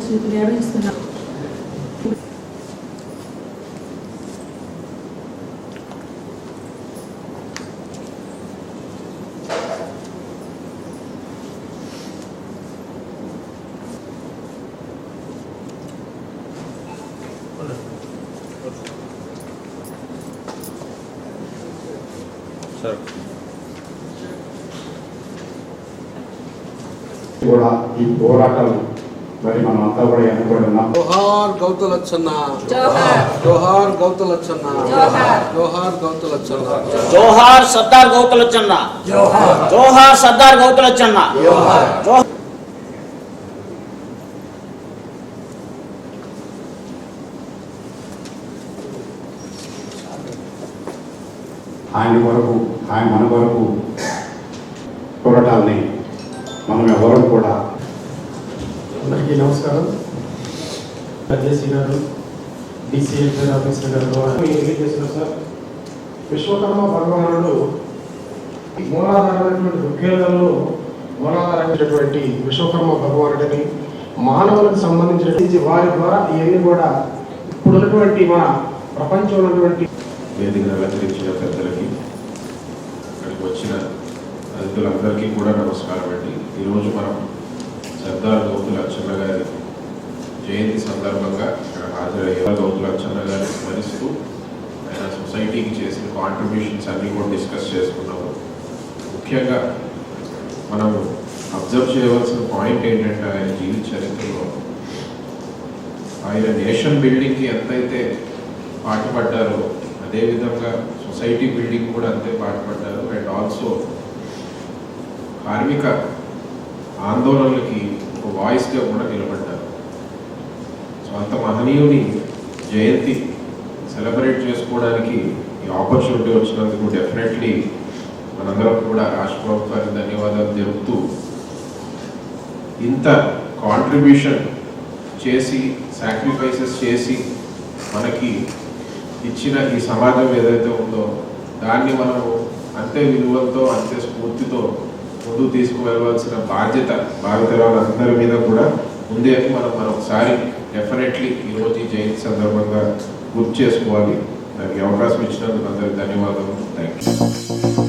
శ్రీకు నిర్వహిస్తున్నాం సార్ కూడా ఈ పోరాటం మరి మనం అంతా కూడా ఎన్నుకొని ఉన్నాం. జోహార్ గౌతులచ్చన్న. జోహార్. జోహార్ గౌతులచ్చన్న. జోహార్. జోహార్ సర్దార్ గౌతులచ్చన్న. జోహార్. సర్దార్ జోహార్. ఆయన కొరకు ఆయన మన కొరకు పోరాటాలని మనం ఎవరు కూడా అందరికీ నమస్కారం. జేసీ గారు డిసిఎల్ ఆఫీసర్ గారు తెలియజేస్తున్నారు సార్ విశ్వకర్మ భగవానుడు మూలాధారమైనటువంటి ఋగ్వేదంలో మూలాధారమైనటువంటి విశ్వకర్మ భగవానుడిని మానవులకు సంబంధించినటువంటి వారి ద్వారా ఇవన్నీ కూడా ఇప్పుడున్నటువంటి మన ప్రపంచంలో ఉన్నటువంటి వేదికను అలంకరించిన పెద్దలకి ఇక్కడికి వచ్చిన అతిథులందరికీ కూడా నమస్కారం అండి. ఈరోజు మనం సర్దార్ గౌతుల అచ్చన్న గారి జయంతి సందర్భంగా ఇక్కడ హాజరయ్యే గౌతుల అచ్చన్న గారిని స్మరిస్తూ ఆయన సొసైటీకి చేసిన కాంట్రిబ్యూషన్స్ అన్నీ కూడా డిస్కస్ చేసుకున్నాము. ముఖ్యంగా మనం అబ్జర్వ్ చేయవలసిన పాయింట్ ఏంటంటే ఆయన జీవిత చరిత్రలో ఆయన నేషన్ బిల్డింగ్కి ఎంతైతే పాటుపడ్డారో అదేవిధంగా సొసైటీ బిల్డింగ్ కూడా అంతే పాటుపడ్డారు. అండ్ ఆల్సో కార్మిక ఆందోళనలకి వాయిస్గా కూడా నిలబడ్డారు. సో అంత మహనీయుని జయంతి సెలబ్రేట్ చేసుకోవడానికి ఈ ఆపర్చునిటీ వచ్చినందుకు డెఫినెట్లీ మనందరం కూడా రాష్ట్ర ప్రభుత్వానికి ధన్యవాదాలు తెలుపుతూ ఇంత కాంట్రిబ్యూషన్ చేసి సాక్రిఫైసెస్ చేసి మనకి ఇచ్చిన ఈ సమాజం ఏదైతే ఉందో దాన్ని మనము అంతే విలువలతో అంతే స్ఫూర్తితో ముందు తీసుకువెళ్ళవలసిన బాధ్యత భారతీయులందరి మీద కూడా ఉంది అని మనం మరొకసారి ఒకసారి డెఫినెట్లీ ఈరోజు ఈ జయంతి సందర్భంగా గుర్తు చేసుకోవాలి. దానికి అవకాశం ఇచ్చినందుకు అందరికి ధన్యవాదాలు. Thank you